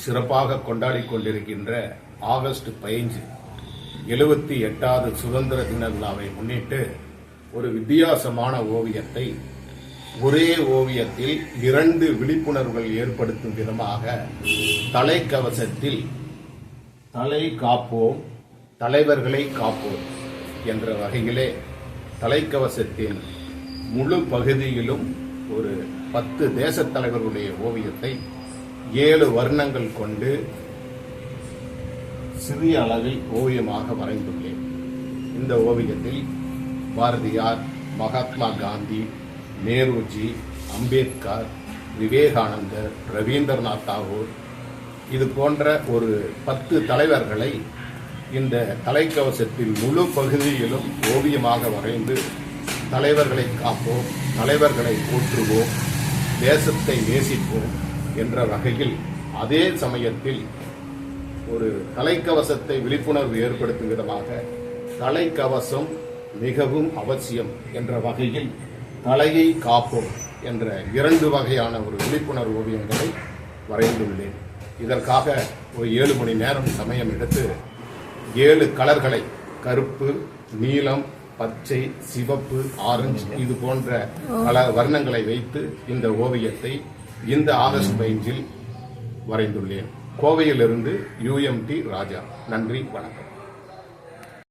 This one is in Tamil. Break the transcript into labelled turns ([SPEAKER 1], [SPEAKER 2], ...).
[SPEAKER 1] சிறப்பாக கொண்டாடி கொண்டிருக்கின்ற ஆகஸ்ட் பதினஞ்சு எழுபத்தி எட்டாவது சுதந்திர தின விழாவை முன்னிட்டு ஒரு வித்தியாசமான ஓவியத்தை ஒரே ஓவியத்தில் இரண்டு விழிப்புணர்வுகள் ஏற்படுத்தும் விதமாக தலைக்கவசத்தில் தலை காப்போம் தலைவர்களை காப்போம் என்ற வகையிலே தலைக்கவசத்தின் முழு பகுதியிலும் ஒரு பத்து தேசத் தலைவர்களுடைய ஓவியத்தை ஏழு வர்ணங்கள் கொண்டு சிறிய அளவில் ஓவியமாக வரைந்துள்ளேன். இந்த ஓவியத்தில் பாரதியார் மகாத்மா காந்தி நேருஜி அம்பேத்கர் விவேகானந்தர் ரவீந்திரநாத் தாகூர் இது போன்ற ஒரு பத்து தலைவர்களை இந்த தலைக்கவசத்தின் முழு பகுதியிலும் ஓவியமாக வரைந்து தலைவர்களை காப்போம் தலைவர்களை போற்றுவோம் தேசத்தை நேசிப்போம். என்ற வகையில் அதே சமயத்தில் ஒரு தலைக்கவசத்தை விழிப்புணர்வு ஏற்படுத்தும் விதமாக தலைக்கவசம் மிகவும் அவசியம் என்ற வகையில் தலையை காப்போம் என்ற இரண்டு வகையான ஒரு விழிப்புணர்வு ஓவியங்களை வரைந்துள்ளேன். இதற்காக ஒரு ஏழு மணி நேரம் சமயம் எடுத்து ஏழு கலர்களை கருப்பு நீலம் பச்சை சிவப்பு ஆரஞ்சு இது போன்ற பல வர்ணங்களை வைத்து இந்த ஓவியத்தை இந்த ஆகஸ்ட் பதினஞ்சில் வரைந்துள்ளேன். கோவையிலிருந்து யூஎம்டி ராஜா. நன்றி வணக்கம்.